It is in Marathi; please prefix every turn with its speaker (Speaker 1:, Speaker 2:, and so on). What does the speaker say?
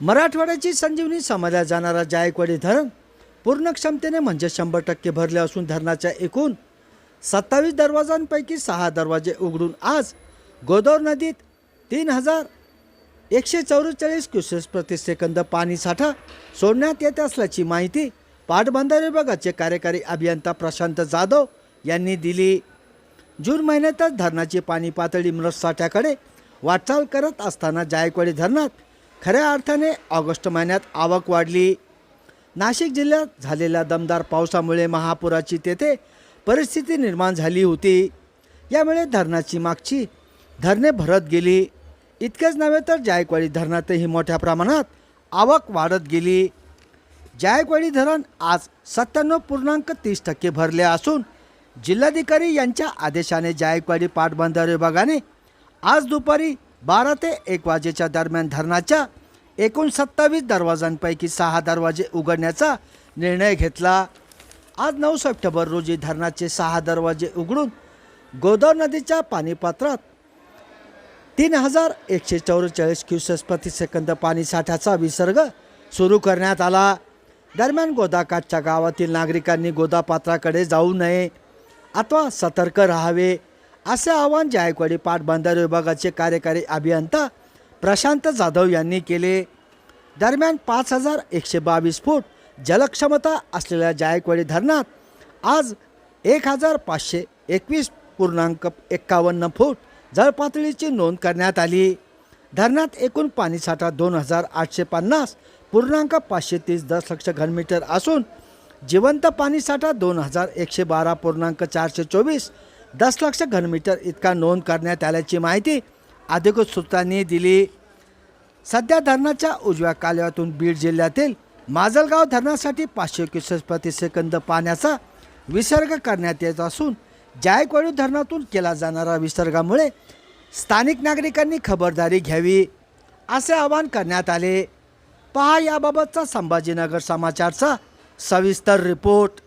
Speaker 1: मराठवाड्याची संजीवनी समजल्या जाणारा जायकवाडी धरण पूर्ण क्षमतेने म्हणजे शंभर टक्के भरले असून धरणाच्या एकूण सत्तावीस दरवाजांपैकी सहा दरवाजे उघडून आज गोदावर नदीत तीन हजार एकशे चौवेचाळीस क्युसेस प्रति सेकंद पाणी साठा सोडण्यात येत असल्याची माहिती पाटबंधारे विभागाचे कार्यकारी अभियंता प्रशांत जाधव यांनी दिली. जून महिन्यातच धरणाची पाणी पातळी मृत साठ्याकडे वाटचाल करत असताना जायकवाडी धरणात खऱ्या अर्थाने ऑगस्ट महिन्यात आवक वाढली. नाशिक जिल्ह्यात झालेल्या दमदार पावसामुळे महापुराची तेथे परिस्थिती निर्माण झाली होती. यामुळे धरणाची मागची धरणे भरत गेली. इतकेच नव्हे तर जायकवाडी धरणातही मोठ्या प्रमाणात आवक वाढत गेली. जायकवाडी धरण आज सत्त्याण्णव पूर्णांक तीस टक्के भरले असून जिल्हाधिकारी यांच्या आदेशाने जायकवाडी पाटबंधारे विभागाने आज दुपारी बारा ते एक वाजेच्या दरम्यान धरणाच्या एकूण सत्तावीस दरवाजांपैकी सहा दरवाजे उघडण्याचा निर्णय घेतला. आज नऊ सप्टेंबर रोजी धरणाचे सहा दरवाजे उघडून गोदावरी नदीच्या पाणीपात्रात तीन हजार एकशे चौवेचाळीस क्युसेस प्रतिसेकंद पाणी साठ्याचा विसर्ग सुरू करण्यात आला. दरम्यान गोदाकाठच्या गावातील नागरिकांनी गोदापात्राकडे जाऊ नये अथवा सतर्क राहावे. असे आवाहन जायकवाडी पाटबंधारे विभागाचे कार्यकारी अभियंता प्रशांत जाधव यांनी केले. दरम्यान पाच हजार एकशे बावीस फूट जलक्षमता असलेल्या जायकवाडी धरणात आज एक हजार पाचशे एकवीस पूर्णांक एक्कावन्न फूट जलपातळीची नोंद करण्यात आली. धरणात एकूण पाणीसाठा दोन हजार आठशे पन्नास पूर्णांक पाचशे तीस दशलक्ष घनमीटर असून जिवंत पाणीसाठा दोन हजार एकशे बारा पूर्णांक चारशे चोवीस दशलक्ष घनमीटर इतका नोंद करण्यात आल्याची माहिती अधिकृत सूत्रांनी दिली. सध्या धरणाच्या उजव्या कालव्यातून बीड जिल्ह्यातील माजलगाव धरणासाठी पाचशे क्युसेस प्रतिसेकंद पाण्याचा विसर्ग करण्यात येत असून जायकवाडी धरणातून केला जाणारा विसर्गामुळे स्थानिक नागरिकांनी खबरदारी घ्यावी असे आवाहन करण्यात आले. पहा याबाबतचा संभाजीनगर समाचारचा सविस्तर रिपोर्ट.